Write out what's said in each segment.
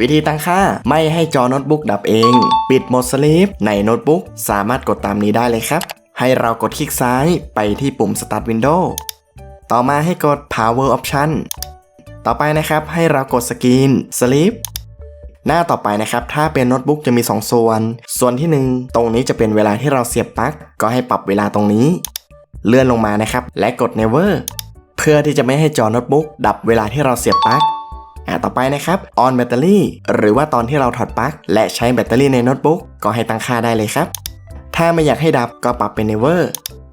วิธีตั้งค่าไม่ให้จอโน้ตบุ๊กดับเอง ปิดโหมดสลีปในโน้ตบุ๊กสามารถกดตามนี้ได้เลยครับ ให้เรากดคลิกซ้ายไปที่ปุ่ม Start Window ต่อมาให้กด Power Option ต่อไปนะครับให้เรากดสกรีน Sleep หน้าต่อไปนะครับ ถ้าเป็นโน้ตบุ๊กจะมี 2 ส่วน ส่วนที่ 1 ตรงนี้จะเป็นเวลาที่เราเสียบปลั๊กก็ให้ปรับเวลาตรงนี้ เลื่อนลงมานะครับ และกด Never เพื่อที่จะไม่ให้จอโน้ตบุ๊กดับเวลาที่เราเสียบปลั๊ก อ่าต่อไปนะครับ on battery หรือว่าตอนที่เราถอดปลั๊กและใช้แบตเตอรี่ในโน้ตบุ๊กก็ให้ตั้งค่าได้เลยครับ ถ้าไม่อยากให้ดับก็ปรับเป็น Never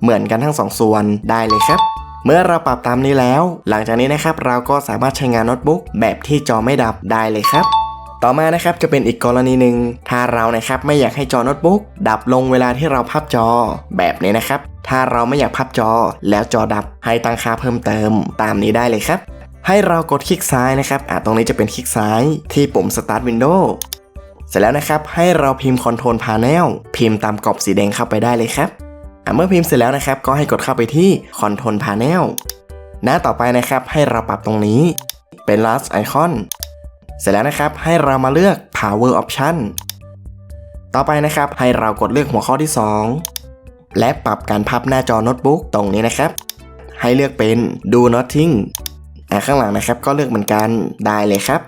เหมือนกันทั้งสองส่วนได้เลยครับ เมื่อเราปรับตามนี้แล้ว หลังจากนี้นะครับเราก็สามารถใช้งานโน้ตบุ๊กแบบที่จอไม่ดับได้เลยครับต่อมานะครับจะเป็นอีกกรณีหนึ่ง ถ้าเรานะครับไม่อยากให้จอโน้ตบุ๊กดับลงเวลาที่เราพับจอแบบนี้นะครับ ถ้าเราไม่อยากพับจอแล้วจอดับให้ตั้งค่าเพิ่มเติมตามนี้ได้เลยครับ ให้เรากดคลิกซ้ายนะครับอะตรงนี้จะเป็นคลิกซ้ายที่ปุ่ม Start Window เสร็จแล้วนะครับให้เราพิมพ์ Control Panel พิมพ์ตามกรอบสีแดงเข้าไปได้เลยครับอะเมื่อพิมพ์เสร็จแล้วนะครับ ก็ให้กดเข้าไปที่ Control Panel หน้าต่อไปนะครับให้เราปรับตรงนี้เป็น Last Icon เสร็จแล้วนะครับให้เรามาเลือก Power Option ต่อไปนะครับให้เรากดเลือกหัวข้อที่ 2 และปรับการพับหน้าจอโน้ตบุ๊กตรงนี้นะครับ ให้เลือกเป็น Do Nothing อะข้างหลังนะครับก็เลือกเหมือนกันได้เลยครับ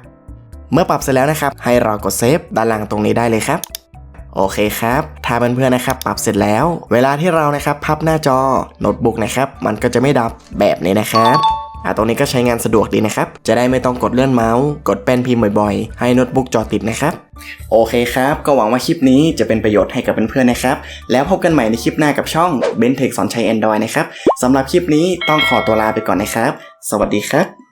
เมื่อปรับเสร็จแล้วนะครับ ให้เรากดเซฟด้านล่างตรงนี้ได้เลยครับ โอเคครับ ถ้าเพื่อนๆนะครับ ปรับเสร็จแล้ว เวลาที่เรานะครับพับหน้าจอโน้ตบุ๊กนะครับ มันก็จะไม่ดับแบบนี้นะครับ อะตรงนี้ก็ใช้งานสะดวกดีนะครับ จะได้ไม่ต้องกดเลื่อนเมาส์กดแป้นพิมพ์บ่อยๆ ให้โน้ตบุ๊กจอติดนะครับโอเคครับ ก็หวังว่าคลิปนี้จะเป็นประโยชน์ให้กับเพื่อนๆนะครับ แล้วพบกันใหม่ในคลิปหน้ากับช่อง b e n t e c h สอนใช้ Android นะครับสำหรับคลิปนี้ต้องขอตัวลาไปก่อนนะครับ สวัสดีครับ